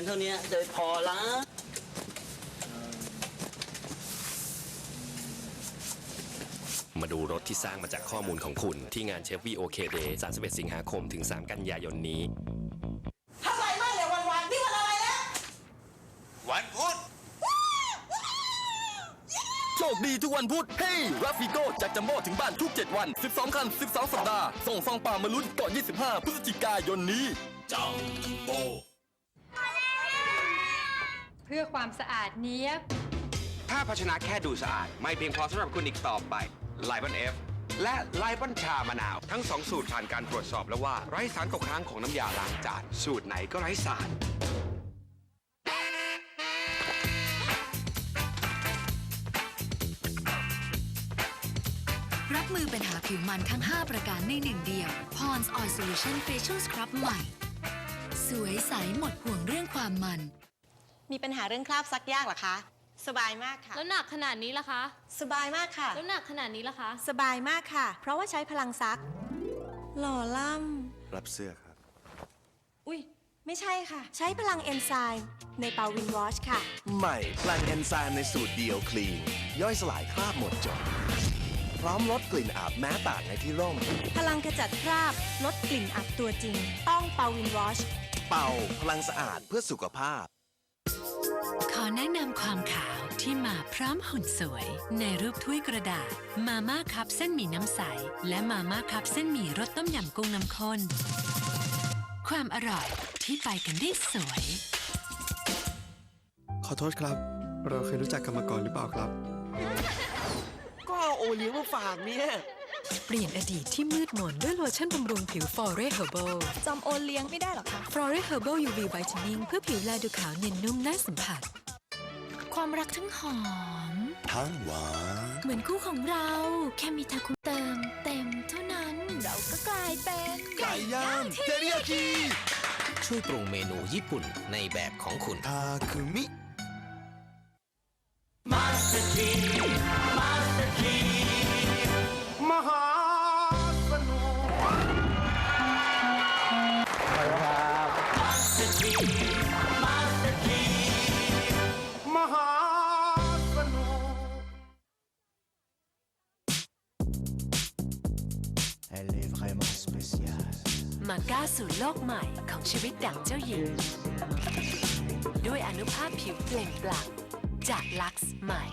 อนเท่านี้จะไปพอละมาดูรถที่สร้างมาจากข้อมูลของคุณ ที่งานเชฟวีโอเคเดย์31 สิงหาคมถึง 3 กันยายนนี้ทำไรบ้างเนี่ยวันๆนี่วันอะไรแล้ว วันพุธโชคดีทุกวันพุธเฮ้ยรับฟิโก้จากจัมโบ้ถึงบ้านทุก 7 วัน 12 คัน 12 สัปดาห์ ส่งฟองเปล่ามาลุ้นก่อน 25 พฤศจิกายนนี้เพื่อความสะอาดเนี้ยบ ถ้าภาชนะแค่ดูสะอาด ไม่เพียงพอสำหรับคุณอีกต่อไปไลบอนเอฟและไลบอนชามะนาว ทั้งสองสูตรผ่านการตรวจสอบแล้วว่าไร้สารตกค้างของน้ำยาล้างจานสูตรไหนก็ไร้สาร รับมือปัญหาผิวมันทั้ง 5 ประการในหนึ่งเดียว Pond's Oil Solution Facial Scrub ใหม่ สวยใสหมดห่วงเรื่องความมัน มีปัญหาเรื่องคราบซักยากเหรอคะ สบายมากค่ะ แล้วหนักขนาดนี้ล่ะคะ สบายมากค่ะ แล้วหนักขนาดนี้ล่ะคะ สบายมากค่ะ เพราะว่าใช้พลังซัก หล่อล่รับเสื้อครับำอุ้ยไม่ใช่ค่ะ ใช้พลังเอนไซม์ในเปาวินวอชค่ะ ใหม่พลังเอนไซม์ในสูตรเดียวคลีน ย่อยสลายคราบหมดจด พร้อมลดกลิ่นอับแม้ตากในที่ร่ม พลังขจัดคราบ ลดกลิ่นอับตัวจริง ต้องเปาวินวอช เป่าพลังสะอาดเพื่อสุขภาพ ขอแนะนำความขาวที่มาพร้อมหุ่นสวย ในรูปถ้วยกระดาษ มาม่าคัพเส้นหมี่น้ำใส และมาม่าคัพเส้นหมี่รสต้มยำกุ้งน้ำข้น ความอร่อยที่ไปกันได้สวย ขอโทษครับ เราเคยรู้จักกันมาก่อนหรือเปล่าครับ ก็เอาโอเลี้ยงมาฝากเนี่ย เปลี่ยนอดีตที่มืดมนด้วยโลชั่นบำรุงผิว f o r e Herbal จอมโอเลี้ยงไม่ได้หรอคะ f o r e Herbal UV Whitening เพื่อผิวแลดูขาวเนียนนุ่มน่าสัมผัส ความรักทั้งหอม ทั้งหวาน เหมือนคู่ของเรา แค่มีทาคุเติมเต็มเท่านั้นเราก็กลายเป็นไก่ย่างเทริยากิช่วยปรุงเมนูญี่ปุ่นในแบบของคุณทาคุมิม มาก้าวสู่โลกใหม่ของชีวิตดั่งเจ้าหญิง ด้วยอนุภาพผิวเปล่งปลั่งจากลักซ์ใหม่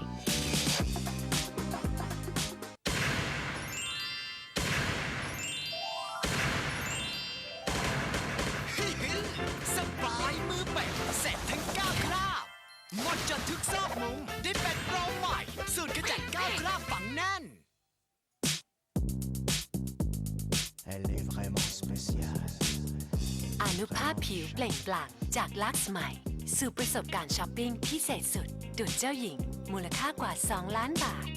สบายมือเป็ดเสร็จทั้ง9คราบหมดจดทุกซอกมุมได้เป็ดโปรใหม่ สูตรขจัด9คราบฝังแน่น Elle est vraiment spéciale อนุภาพผิวเปล่งปลั่งจากลักซ์ใหม่ สู่ประสบการณ์ช้อปปิ้งพิเศษสุดดุจเจ้าหญิง มูลค่ากว่า 2 ล้านบาท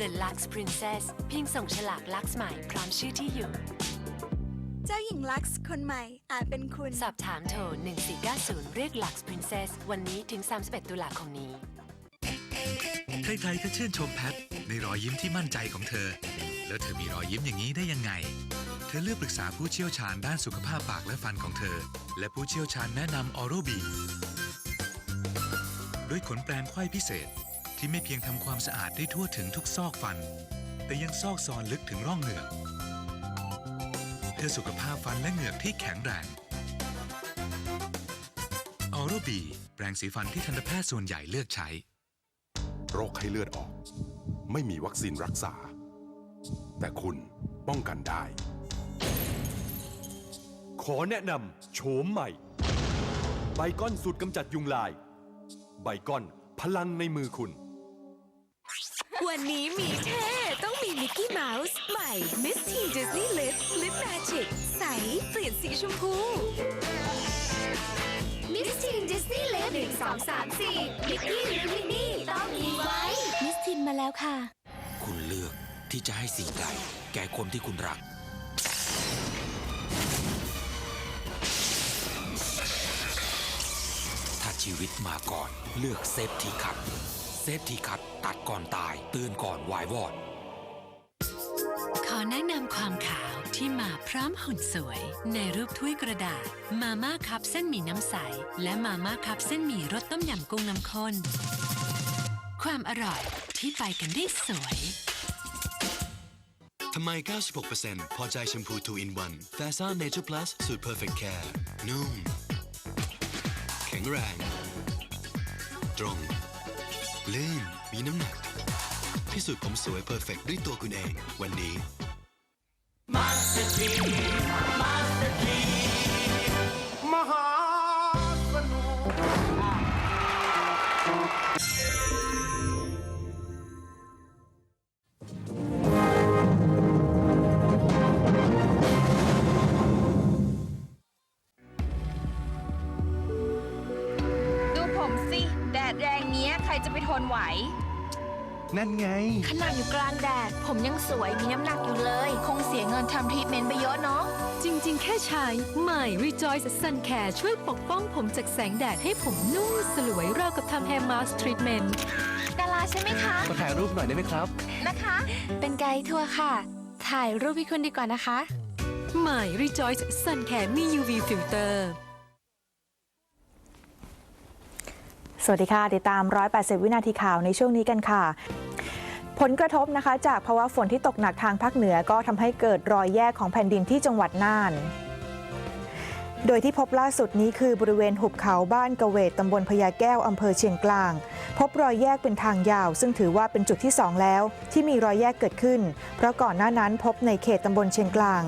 The Lux Princess เพียงส่งฉลากลักซ์ใหม่พร้อมชื่อที่อยู่ เจ้าหญิงลักซ์คนใหม่อาจเป็นคุณ สอบถามโทร 1490 เรียก Lux Princess วันนี้ถึง 31 ตุลาคมนี้ ใครๆก็ชื่นชมแพทในรอยยิ้มที่มั่นใจของเธอ แล้วเธอมีรอยยิ้มอย่างนี้ได้ยังไง เธอเลือกปรึกษาผู้เชี่ยวชาญด้านสุขภาพปากและฟันของเธอ และผู้เชี่ยวชาญแนะนำออโรบีด้วยขนแปรงไขว้พิเศษที่ไม่เพียงทำความสะอาดได้ทั่วถึงทุกซอกฟัน แต่ยังซอกซอนลึกถึงร่องเหงือกเพื่อสุขภาพฟันและเหงือกที่แข็งแรงออโรบีแปรงสีฟันที่ทันตแพทย์ส่วนใหญ่เลือกใช้ โรคไข้เลือดออก ไม่มีวัคซีนรักษา แต่คุณป้องกันได้ ขอแนะนำโฉมใหม่ ไบก้อนสูตรกำจัดยุงลาย ไบก้อนพลังในมือคุณ วันนี้มีเท่ต้องมีมิกกี้เมาส์ใหม่ Miss T Disney Lip Lip Magic ใสเปลี่ยนสีชมพู มิสทีนดิสนีย์เลฟหนึ่งสองสามสี่มิกกี้หรือมินนี่ต้องมีไว้ มิสทีนมาแล้วค่ะ คุณเลือกที่จะให้สิ่งใด แก่คนที่คุณรัก ถ้าชีวิตมาก่อนเลือกเซฟทีคัทเซฟทีคัทตัดก่อนตายเตือนก่อนวายวอด ขออแนะนำความขาว ที่มาพร้อมหุ่นสวย ในรูปถ้วยกระดาษ มาม่าคัพเส้นหมี่น้ำใส และมาม่าคัพเส้นหมี่รสต้มยำกุ้งน้ำข้น ความอร่อยที่ไปกันได้สวย ทำไม 96%พอใจแชมพู2 in 1 f a s a Nature Plus สูตร Perfect Care นุ่มแข็งแรง ตรง ลื่น มีน้ำหนัก พิสูจน์ผมสวย Perfect ด้วยตัวคุณเอง วันนี้ Masterpiece. Masterpiece. นั่นไง ขนาดอยู่กลางแดด ผมยังสวยมีน้ำหนักอยู่เลย คงเสียเงินทำทรีทเมนต์ไปเยอะเนาะจริง ๆ แค่ใช้ใหม่ Rejoice Sun Care ช่วยปกป้องผมจากแสงแดดให้ผมนุ่มสลวยราวกับทำ Hair Mask Treatment ดาราใช่ไหมคะ ขอถ่ายรูปหน่อยได้ไหมครับ นะคะ เป็นไกด์ทัวร์ค่ะ ถ่ายรูปให้คุณดีกว่านะคะ ใหม่ Rejoice Sun Care มี UV Filter สวัสดีค่ะ ติดตาม 180 วินาทีข่าวในช่วงนี้กันค่ะ ผลกระทบนะคะ จากภาวะฝนที่ตกหนักทางภาคเหนือก็ทำให้เกิดรอยแยกของแผ่นดินที่จังหวัดน่าน โดยที่พบล่าสุดนี้คือบริเวณหุบเขาบ้านกะเวตตำบลพญาแก้วอำเภอเชียงกลาง พบรอยแยกเป็นทางยาว ซึ่งถือว่าเป็นจุดที่ 2 แล้ว ที่มีรอยแยกเกิดขึ้น เพราะก่อนหน้านั้นพบในเขตตำบลเชียงกลาง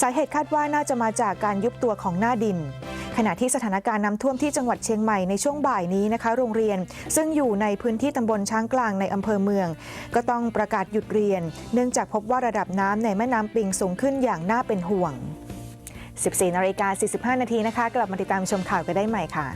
สาเหตุคาดว่าน่าจะมาจากการยุบตัวของหน้าดิน ขณะที่สถานการณ์น้ำท่วมที่จังหวัดเชียงใหม่ในช่วงบ่ายนี้นะคะ โรงเรียน ซึ่งอยู่ในพื้นที่ตำบลช้างกลางในอำเภอเมือง ก็ต้องประกาศหยุดเรียน เนื่องจากพบว่าระดับน้ำในแม่น้ำปิงสูงขึ้นอย่างน่าเป็นห่วง 14นาฬิกา45 นาทีนะคะ กลับมาติดตามชมข่าวกันได้ใหม่ค่ะ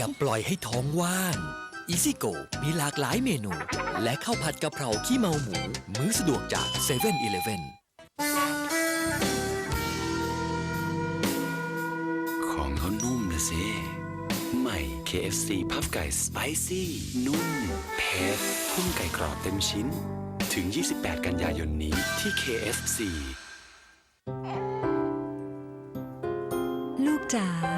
อย่าปล่อยให้ท้องว่างอีซิโกมีหลากหลายเมนู และข้าวผัดกะเพราขี้เมาหมู มื้อสะดวกจาก7 e เ e ่ e อของเขานุ่มนะสิใหม่ KFC พัฟไก่สไปซี่ นุ่มเผ็ดพุ่มไก่กรอบเต็มชิ้น ถึง 28 กันยายนนี้ที่ KFC ลูกจ๋า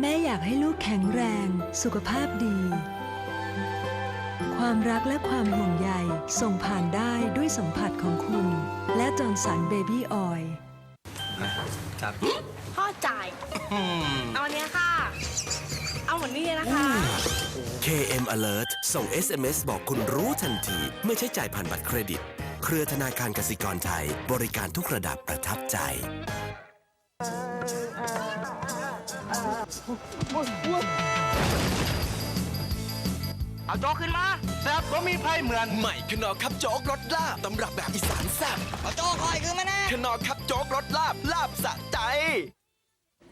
แม่อยากให้ลูกแข็งแรง สุขภาพดี ความรักและความห่วงใยส่งผ่านได้ด้วยสัมผัสของคุณ และจอร์นสันเบบี้ออยล์ครับพ่อจ่าย เอาอันเนี้ยค่ะ เอาเหมือนนี่เลยนะคะ KM Alert ส่ง SMS บอกคุณรู้ทันที เมื่อใช้จ่ายผ่านบัตรเครดิต เครือธนาคารกสิกรไทย บริการทุกระดับประทับใจ เอาโจ๊กขึ้นมาแซ่บก็มีไพ่เหมือน ใหม่ขนอครับโจ๊กรสลาบตำรับแบบอีสานแซ่บเอาโจ๊กคอยขึ้นมาแน่ขนอครับโจ๊กรสลาบลาบสะใจ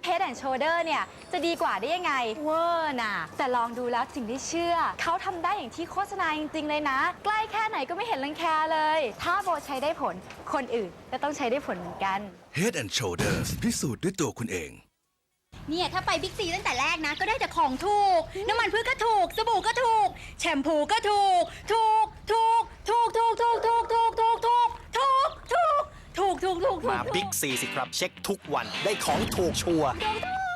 Head and Shoulder เนี่ย จะดีกว่าได้ยังไง เวอร์น่ะ แต่ลองดูแล้วถึงได้เชื่อ เขาทำได้อย่างที่โฆษณาจริง ๆ เลยนะ ใกล้แค่ไหนก็ไม่เห็นรังแคเลย ถ้าโบใช้ได้ผลคนอื่นก็ต้องใช้ได้ผลเหมือนกัน Head and Shoulders พิสูจน์ด้วยตัวคุณเอง เนี่ยถ้าไปบิ๊กซีตั้งแต่แรกนะ ก็ได้แต่ของถูก น้ำมันพืชก็ถูก สบู่ก็ถูก แชมพูก็ถูก ถูก ถูก ถูก ถูก ถูก ถูก ถูก ถูก ถูก ถูก ถูก ถูก ถูก ถูกมาบิ๊กซีสิครับ เช็คทุกวันได้ของถูกชัวร์ ถูก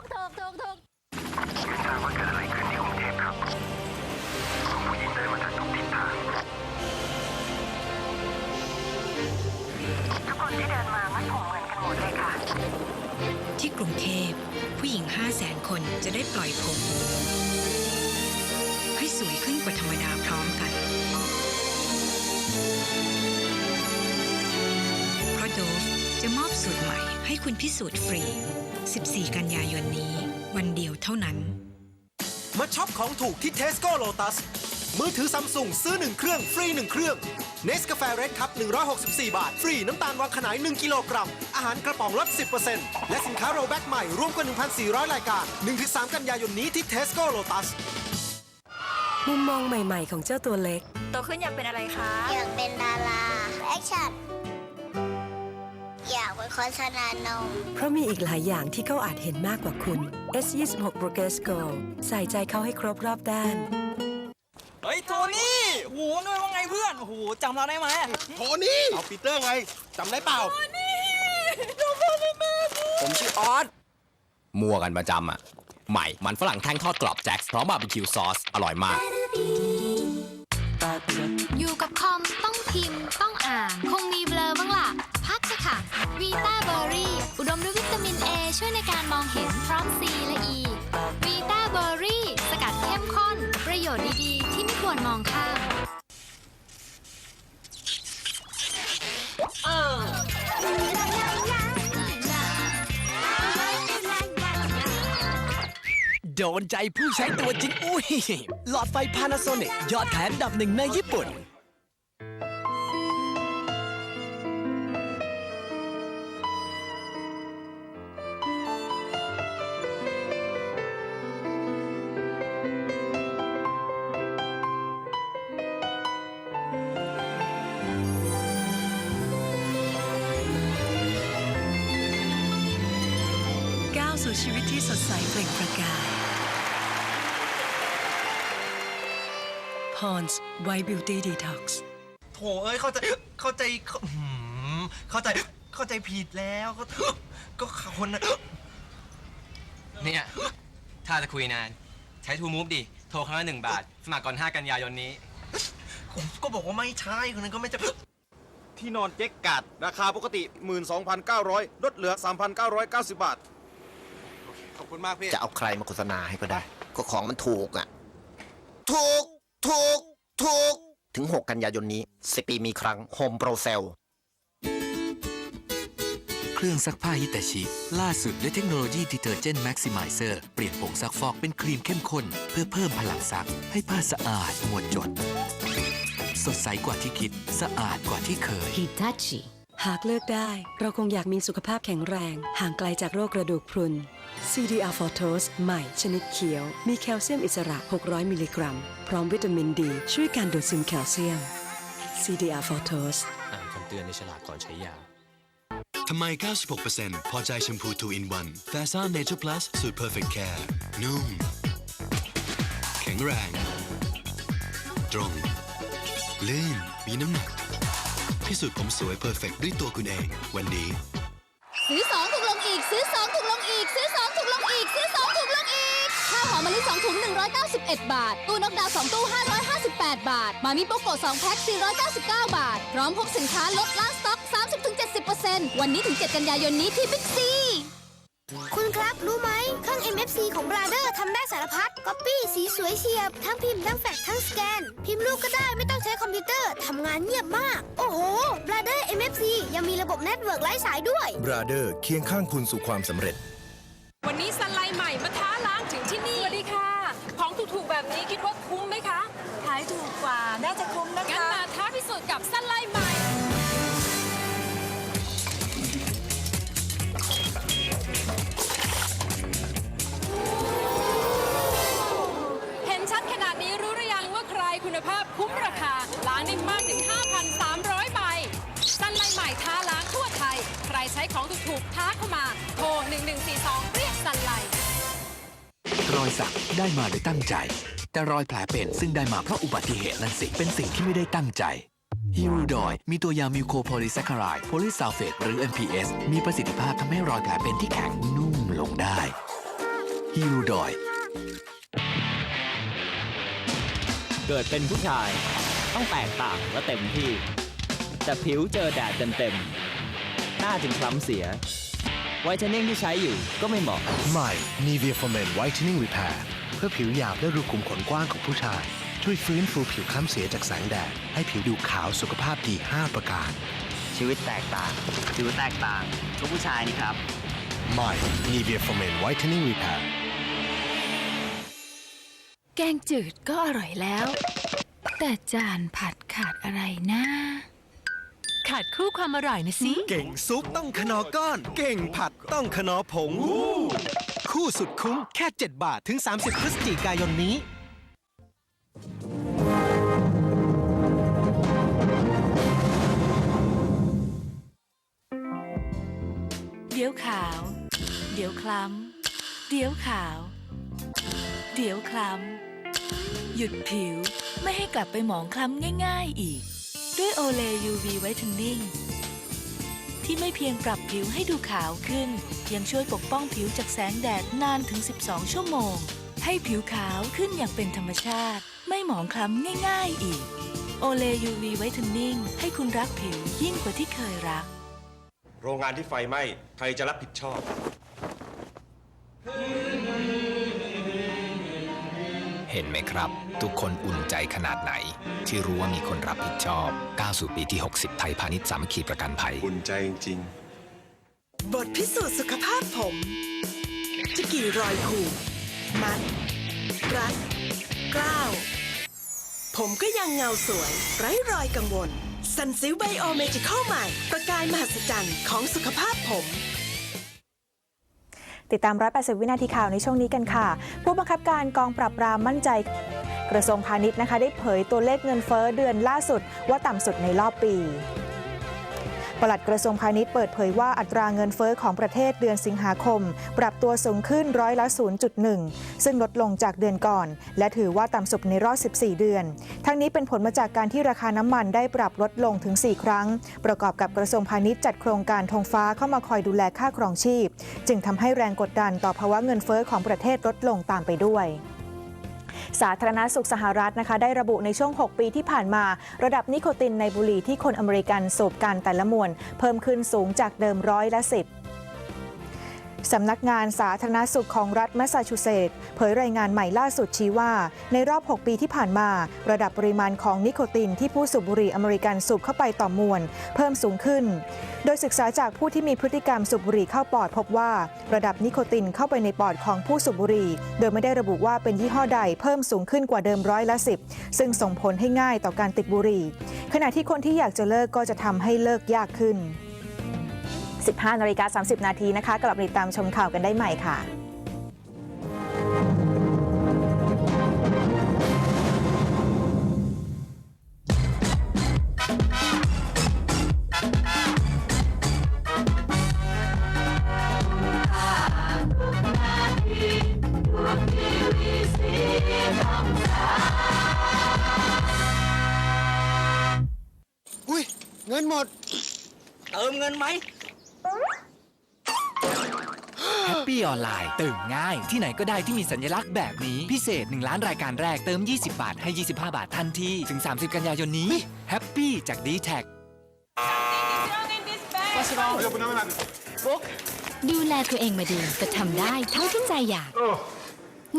ที่กรุงเทพผู้หญิง 5 0 0แสนคนจะได้ปล่อยผมให้สวยขึ้นกว่าธรรมดาพร้อมกัน เพราะโดฟจะมอบสูตรใหม่ให้คุณพิสูจน์ฟรี 14 กันยายนนี้ วันเดียวเท่านั้น มาช็อปของถูกที่ Tesco Lotus มือถือซัมซุงซื้อ 1 เครื่อง ฟรี 1 เครื่องเนสกาแฟเรดครับ164 บาท ฟรี น้ำตาลวังขนาย 1 กิโลกรัม อาหารกระป๋องลด 10%และสินค้าโรแบ็กใหม่ รวมกว่า 1,400 รายการ 1-3 กันยายนนี้ที่เทสโก้โลตัสมุมมองใหม่ ๆ ของเจ้าตัวเล็ก โตขึ้นอยากเป็นอะไรคะ อยากเป็นดาราแอคชั่นอยากเป็นโฆษณานม เพราะมีอีกหลายอย่างที่เขาอาจเห็นมากกว่าคุณ S26 Progress Go ใส่ใจเขาให้ครบรอบด้าน เฮ้ยโทนี่โหนึกว่าไงเพื่อน โอ้โหจำเราได้ไหมโทนี่ เอาปีเตอร์ไงจำได้เปล่า ผมชื่อออสมัวกันประจำอะ ใหม่ มันฝรั่งแท่งทอดกรอบแจ็คพร้อมบาร์บีคิวซอส อร่อยมาก อยู่กับคอมต้องพิมพ์ต้องอ่าน คงมีเบลอบ้างล่ะ พักเถอะค่ะวีต้าเบอร์รี่ อุดมด้วยวิตามิน A ช่วยในการมองเห็นพร้อม C ชน์ดีๆ ที่ไม่ควรมองข้าม โดนใจผู้ใช้ตัวจริง อุ้ย หลอดไฟ Panasonic ยอดขายอันดับหนึ่งในญี่ปุ่น Pond's White Beauty Detox โถเอ้ยเข้าใจเข้าใจเข้าหืมเข้าใจเข้าใจผิดแล้วก็ก็คนน่ะเนี่ย ถ้าจะคุยนาน ใช้ทูมูฟดิ โทรครั้งละหนึ่งบาท สมัครก่อน 5 กันยายนนี้ ผมก็บอกว่าไม่ใช่คนนั้นก็ไม่จะที่นอนเจ๊กกัดราคาปกติ 12,900 ลดเหลือ 3,990 บาท ขอบคุณมากพี่ จะเอาใครมาโฆษณาให้ก็ได้ ก็ของมันถูกอะ ถูก ถูก ถูก ถึง 6 กันยายนนี้ 10 ปีมีครั้ง Home Pro Cell เครื่องซักผ้าฮิตาชิ ล่าสุดด้วยเทคโนโลยีดิเตอร์เจนต์แม็กซิมิเซอร์เปลี่ยนผงซักฟอกเป็นครีมเข้มข้น เพื่อเพิ่มพลังซัก ให้ผ้าสะอาดหมดจด สดใสกว่าที่คิดสะอาดกว่าที่เคย Hitachi หากเลือกได้ เราคงอยากมีสุขภาพแข็งแรง ห่างไกลจากโรคกระดูกพรุน CDR f o r t o s ใหม่ชนิดเขียว มีแคลเซียมอิสระ 600 มิลลิกรัม พร้อมวิตามินดี ช่วยการดูดซึมแคลเซียม CDR f o r t o s อ่านคำเตือนในฉลากก่อนใช้ยา ทำไม 96%พอใจแชมพู2 in 1 f a s a Nature Plus สูตร Perfect Care นุ่มแข็งแรง ตรง ลื่น มีน้ำหนักพิสูจน์ผมสวย Perfect ด้วยตัวคุณเอง วันนี้ ซื้อ2ถูกลง อีก ซื้อ 2ถูกลงอีก ซื้อ 2ถูกลงอีก ซื้อ 2ถูกลงอีก ข้าวหอมมะลิ2ถุง 191 บาท ตู้นกดาว 2 ตู้ 558 บาท มามิโปโกะ2แพ็ค 499 บาท พร้อมพกสินค้าลดล้างสต็อก 30-70%วันนี้ถึง 7 กันยายนนี้ที่บิ๊กซี เครื่อง MFC ของ Brother ทำได้สารพัดก๊อปปี้สีสวยเฉียบ ทั้งพิมพ์ทั้งแฟกซ์ทั้งสแกน พิมพ์รูปก็ได้ไม่ต้องใช้คอมพิวเตอร์ทำงานเงียบมาก โอ้โห Brother MFC ยังมีระบบเน็ตเวิร์กไร้สายด้วย บราเดอร์เคียงข้างคุณสู่ความสำเร็จ วันนี้สไลด์ใหม่มาท้าล้างถึงที่นี่ สวัสดีค่ะ ของถูกๆแบบนี้คิดว่าคุ้มไหมคะ ขายถูกกว่า น่าจะคุ้มนะคะงั้นมาท้าพิสูจน์กับสไลด์ใหม่ ถูกๆท้าเข้ามาโทร1142 เรียกสันไลรอยสักได้มาโดยตั้งใจ แต่รอยแผลเป็นซึ่งได้มาเพราะอุบัติเหตุนั่นสิ เป็นสิ่งที่ไม่ได้ตั้งใจฮิรูดอยมีตัวยามิวโคโพลิแซคคารายโพลิซัลเฟตหรือ MPS มีประสิทธิภาพทำให้รอยแผลเป็นที่แข็งนุ่มลงได้ฮิรูดอยเกิดเป็นผู้ชาย ต้องแตกต่างและเต็มที่ แต่ผิวเจอแดดเต็มๆ หน้าจึงคล้ำเสีย ไวท์เทนนิ่งที่ใช้อยู่ก็ไม่เหมาะ ใหม่ Nivea for Men Whitening Repair เพื่อผิวหยาบและรูขุมขนกว้างของผู้ชาย ช่วยฟื้นฟูผิวคล้ำเสียจากแสงแดด ให้ผิวดูขาวสุขภาพดี 5 ประการ ชีวิตแตกต่างผิวแตกต่างก็ผู้ชายนี่ครับ ใหม่ Nivea for Men Whitening Repair แกงจืดก็อร่อยแล้ว แต่จานผัดขาดอะไรนะ ขาดคู่ความอร่อยนะสิ เก่งซุปต้องขนอก้อน เก่งผัดต้องขนอผง คู่สุดคุ้มแค่ 7 บาทถึง 30 พฤศจิกายนนี้ เดี๋ยวขาว เดี๋ยวคล้ำ เดี๋ยวขาว เดี๋ยวคล้ำ หยุดผิวไม่ให้กลับไปหมองคล้ำง่าย ๆ อีก ด้วยโอเล UV ไวท์เทนนิ่งที่ไม่เพียงปรับผิวให้ดูขาวขึ้น ยังช่วยปกป้องผิวจากแสงแดดนานถึง 12 ชั่วโมง ให้ผิวขาวขึ้นอย่างเป็นธรรมชาติ ไม่หมองคล้ำง่าย ๆ อีก โอเล UV ไวท์เทนนิ่งให้คุณรักผิวยิ่งกว่าที่เคยรัก โรงงานที่ไฟไหม้ ใครจะรับผิดชอบ เห็นไหมครับ ทุกคนอุ่นใจขนาดไหน ที่รู้ว่ามีคนรับผิดชอบก้าวสู่ปีที่ 60 ไทยพาณิชย์สามัคคีประกันภัย อุ่นใจจริงบทพิสูจน์สุขภาพผม จะกี่รอยผูกมัดรัดกล้าวผมก็ยังเงาสวย ไร้รอยกังวล สันซิลไบโอเมจิคอลใหม่ ประกายมหัศจรรย์ของสุขภาพผม ติดตามร้อยแปดสิบวินาทีข่าวในช่วงนี้กันค่ะ ผู้บังคับการกองปราบปรามมั่นใจกระทรวงพาณิชย์นะคะ ได้เผยตัวเลขเงินเฟ้อเดือนล่าสุดว่าต่ำสุดในรอบปี ปลัดกระทรวงพาณิชย์เปิดเผยว่าอัตราเงินเฟ้อของประเทศเดือนสิงหาคม ปรับตัวสูงขึ้นร้อยละ 0.1 ซึ่งลดลงจากเดือนก่อน และถือว่าต่ำสุดในรอบ 14 เดือน ทั้งนี้เป็นผลมาจากการที่ราคาน้ำมันได้ปรับลดลงถึง 4 ครั้ง ประกอบกับกระทรวงพาณิชย์จัดโครงการธงฟ้าเข้ามาคอยดูแลค่าครองชีพ จึงทำให้แรงกดดันต่อภาวะเงินเฟ้อของประเทศลดลงตามไปด้วย สาธารณสุขสหรัฐนะคะได้ระบุในช่วง 6 ปีที่ผ่านมา ระดับนิโคตินในบุหรี่ที่คนอเมริกันสูบกันแต่ละมวนเพิ่มขึ้นสูงจากเดิมร้อยละ10 สำนักงานสาธารณสุขของรัฐแมสซาชูเซตส์เผยรายงานใหม่ล่าสุดชี้ว่า ในรอบ 6 ปีที่ผ่านมา ระดับปริมาณของนิโคตินที่ผู้สูบบุหรี่อเมริกันสูบเข้าไปต่อมวล เพิ่มสูงขึ้น โดยศึกษาจากผู้ที่มีพฤติกรรมสูบบุหรี่เข้าปอดพบว่า ระดับนิโคตินเข้าไปในปอดของผู้สูบบุหรี่ โดยไม่ได้ระบุว่าเป็นยี่ห้อใดเพิ่มสูงขึ้นกว่าเดิมร้อยละ10ซึ่งส่งผลให้ง่ายต่อการติดบุหรี่ ขณะที่คนที่อยากจะเลิกก็จะทำให้เลิกยากขึ้น 15นาฬิกา30 นาทีนะคะ กลับมาติดตามชมข่าวกันได้ใหม่ค่ะ ปี้ออนไลน์เติมง่ายที่ไหนก็ได้ที่มีสัญลักษณ์แบบนี้ พิเศษ 1 ล้านรายการแรกเติม 20 บาท ให้ 25 บาททันที ถึง 30 กันยายนนี้แฮปปี้จาก d t แทดูแลตัวเองมาดีก็ทำได้เท่าที่ใจอยาก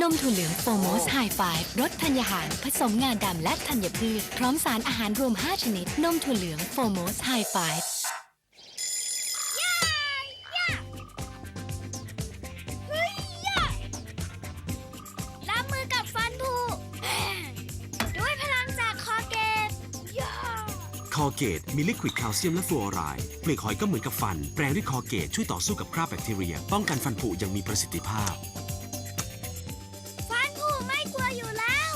นมถั่วเหลืองโฟโมสไฮไฟรสธัญญาหาร ผสมงาดำและธัญพืช พร้อมสารอาหารรวม 5 ชนิด นมถั่วเหลืองโฟโมสไฮไฟ อเกตมีลิควิดแคลเซียมและฟลูออไรด์เปลือกหอยก็เหมือนกับฟัน แปรงด้วยคอเกตช่วยต่อสู้กับคราบแบคทีเรีย ป้องกันฟันผุอย่างมีประสิทธิภาพ ฟันผุไม่กลัวอยู่แล้ว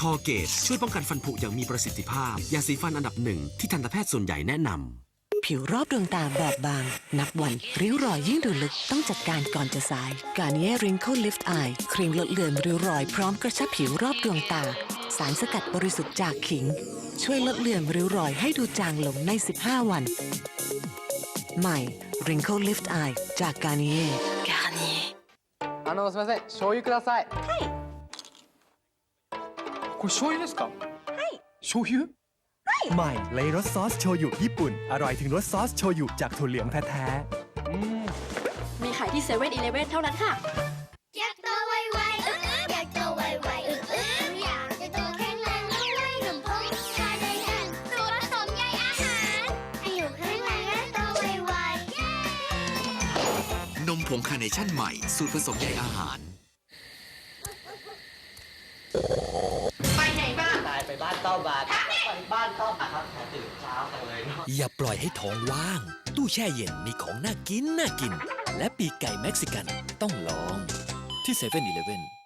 คอเกตช่วยป้องกันฟันผุอย่างมีประสิทธิภาพ ยาสีฟันอันดับหนึ่งที่ทันตแพทย์ส่วนใหญ่แนะนำ ผิวรอบดวงตาบอบบาง นับวันริ้วรอยยิ่งดูลึกต้องจัดการก่อนจะสายการเย่ริงเคิลลิฟต์อายครีมลดเลือนริ้วรอยพร้อมกระชับผิวรอบดวงตา สารสกัดบริสุทธิ์จากขิง ช่วยลดเลือนริ้วรอยให้ดูจางลงใน 15 วัน ใหม่ Wrinkle Lift Eye จากการเย่การเย่ あのすみません醤油くださいはいこれ醤油ですかはい醤油 ใหม่เลยรสซอสโชยุญี่ปุ่น อร่อยถึงรสซอสโชยุจากถั่วเหลืองแท้ มีขายที่เซเว่นอีเลเว่นเท่านั้นค่ะ งคาร์เนชั่นใหม่ สูตรผสมใยอาหาร ไปไหนบ้างไหนบ้านต้อมมาไปบ้านต้อมมาครับตื่นเช้าจังเลยเนาะอย่าปล่อยให้ท้องว่าง ตู้แช่เย็นมีของน่ากินน่ากิน และปีกไก่เม็กซิกันต้องลองที่7 e เ e ่ e อ